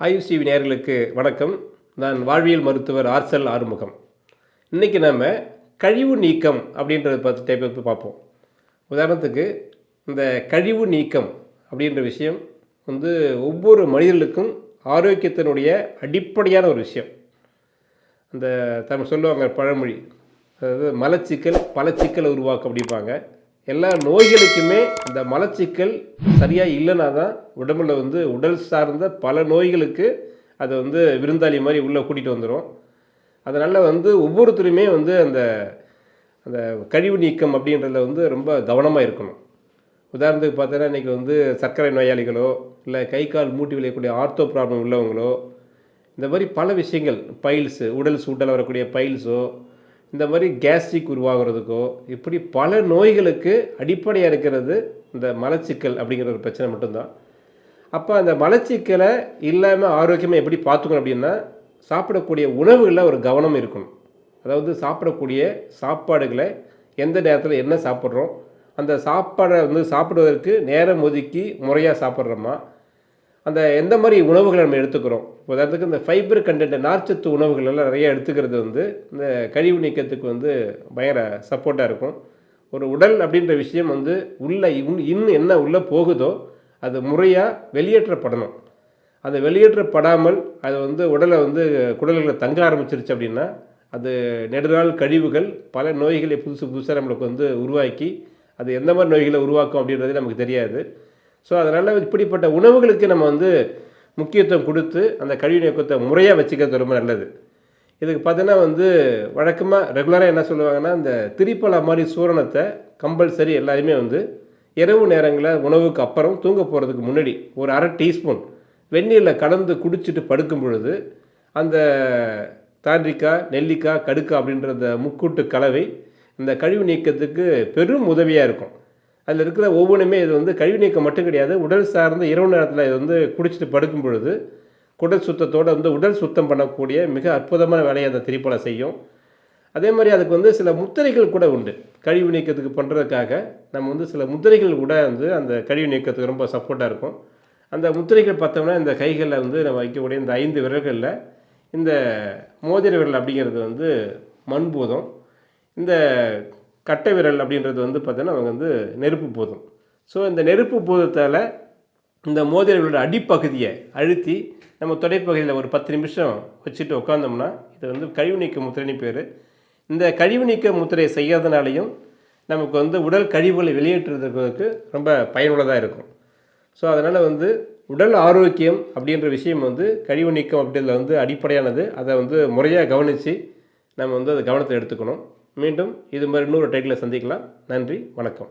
ஆயுஷ் நேயர்களுக்கு வணக்கம். நான் வாழ்வியல் மருத்துவர் ஆர்சல் ஆறுமுகம். இன்றைக்கி நம்ம கழிவு நீக்கம் அப்படின்றத பற்றி டைப் பற்றி பார்ப்போம். உதாரணத்துக்கு இந்த கழிவு நீக்கம் அப்படின்ற விஷயம் வந்து ஒவ்வொரு மனிதர்களுக்கும் ஆரோக்கியத்தினுடைய அடிப்படையான ஒரு விஷயம். அந்த தமிழ் சொல்லுவாங்க பழமொழி. அதாவது மலச்சிக்கல் பல சிக்கலை உருவாக்கும் அப்படிம்பாங்க. எல்லா நோய்களுக்குமே இந்த மலச்சிக்கல் சரியாக இல்லைனா தான் உடம்புல வந்து உடல் சார்ந்த பல நோய்களுக்கு அது வந்து விருந்தாளி மாதிரி உள்ளே கூட்டிகிட்டு வந்துடும் அதனால் வந்து ஒவ்வொருத்தருமே வந்து அந்த அந்த கழிவு நீக்கம் அப்படின்றத வந்து ரொம்ப கவனமாக இருக்கணும். உதாரணத்துக்கு பார்த்தோன்னா இன்றைக்கி வந்து சர்க்கரை நோயாளிகளோ இல்லை கை கால் மூட்டி விளையக்கூடிய ஆர்த்தோ ப்ராப்ளம் உள்ளவங்களோ இந்த மாதிரி பல விஷயங்கள் பைல்ஸு உடல் சூட்டில் வரக்கூடிய பைல்ஸோ இந்த மாதிரி கேஸ்ட்ரிக் உருவாகிறதுக்கோ இப்படி பல நோய்களுக்கு அடிப்படையாக இருக்கிறது இந்த மலச்சிக்கல் அப்படிங்கிற ஒரு பிரச்சனை மட்டும்தான். அப்போ அந்த மலச்சிக்கலை இல்லாமல் ஆரோக்கியமாக எப்படி பார்த்துக்கணும் அப்படின்னா சாப்பிடக்கூடிய உணவுகளில் ஒரு கவனம் இருக்கணும். அதாவது சாப்பிடக்கூடிய சாப்பாடுகளை எந்த நேரத்தில் என்ன சாப்பிட்றோம் அந்த சாப்பாடை வந்து சாப்பிடுவதற்கு நேரம் ஒதுக்கி முறையாக சாப்பிட்றோமா அந்த எந்த மாதிரி உணவுகளை நம்ம எடுத்துக்கிறோம்? உதாரணத்துக்கு இந்த ஃபைபர் கண்டென்ட் நார்ச்சத்து உணவுகள் எல்லாம் நிறைய எடுத்துக்கிறது வந்து இந்த கழிவு நீக்கத்துக்கு வந்து பயங்கர சப்போர்ட்டாக இருக்கும். ஒரு உடல் அப்படின்ற விஷயம் வந்து உள்ள இன் இன்னும் என்ன உள்ளே போகுதோ அது முறையாக வெளியேற்றப்படணும். அது வெளியேற்றப்படாமல் அது வந்து உடலை வந்து குடல்களில் தங்க ஆரம்பிச்சிருச்சு அப்படின்னா அது நெடுநாள் கழிவுகள் பல நோய்களை புதுசு புதுசாக நம்மளுக்கு வந்து உருவாக்கி அது எந்த மாதிரி நோய்களை உருவாக்கும் அப்படின்றது நமக்கு தெரியாது. ஸோ அதனால் இப்படிப்பட்ட உணவுகளுக்கு நம்ம வந்து முக்கியத்துவம் கொடுத்து அந்த கழிவு நீக்கத்தை முறையாக வச்சுக்கிறது ரொம்ப நல்லது. இதுக்கு பார்த்தீங்கன்னா வந்து வழக்கமாக ரெகுலராக என்ன சொல்லுவாங்கன்னா இந்த திரிப்பலா மாதிரி சூரணத்தை கம்பல்சரி எல்லாருமே வந்து இரவு நேரங்களில் உணவுக்கு அப்புறம் தூங்க போகிறதுக்கு முன்னாடி ஒரு அரை டீஸ்பூன் வெந்நீரில் கலந்து குடிச்சிட்டு படுக்கும் பொழுது அந்த தாண்டிக்காய் நெல்லிக்காய் கடுக்காய் அப்படின்ற அந்த முக்கூட்டு கலவை இந்த கழிவு நீக்கத்துக்கு பெரும் உதவியாக இருக்கும். அதில் இருக்கிற ஒவ்வொன்றுமே இது வந்து கழிவு நீக்கம் மட்டும் கிடையாது. உடல் சார்ந்த இரவு நேரத்தில் இது வந்து குடிச்சிட்டு படுக்கும் பொழுது குடல் சுத்தத்தோடு வந்து உடல் சுத்தம் பண்ணக்கூடிய மிக அற்புதமான வேலையை அந்த திரிப்பலை செய்யும். அதே மாதிரி அதுக்கு வந்து சில முத்திரைகள் கூட உண்டு. கழிவு நீக்கத்துக்கு பண்ணுறதுக்காக நம்ம வந்து சில முத்திரைகள் கூட வந்து அந்த கழிவு நீக்கத்துக்கு ரொம்ப சப்போர்ட்டாக இருக்கும். அந்த முத்திரைகள் பார்த்தோம்னா இந்த கைகளில் வந்து நம்ம வைக்கக்கூடிய இந்த ஐந்து விரல்களில் இந்த மோதிர விரல் அப்படிங்கிறது வந்து மண்பூதம். இந்த கட்டை விரல் அப்படின்றது வந்து பார்த்திங்கன்னா அவங்க வந்து நெருப்பு போதும். ஸோ இந்த நெருப்பு போதத்தால் இந்த மோதிரங்களோட அடிப்பகுதியை அழுத்தி நம்ம தொடைப்பகுதியில் ஒரு பத்து நிமிஷம் வச்சுட்டு உட்காந்தோம்னா இது வந்து கழிவு நீக்க முத்திரைன்னு பேர். இந்த கழிவு நீக்க முத்திரையை செய்யாதனாலையும் நமக்கு வந்து உடல் கழிவுகளை வெளியேற்றுறதுக்கு ரொம்ப பயனுள்ளதாக இருக்கும். ஸோ அதனால் வந்து உடல் ஆரோக்கியம் அப்படின்ற விஷயம் வந்து கழிவு நீக்கம் அப்படின்றதுல வந்து அடிப்படையானது. அதை வந்து முறையாக கவனித்து நம்ம வந்து அதை கவனத்தில் எடுத்துக்கணும். மீண்டும் இது மாதிரி இன்னொரு டைட்டில் சந்திக்கலாம். நன்றி வணக்கம்.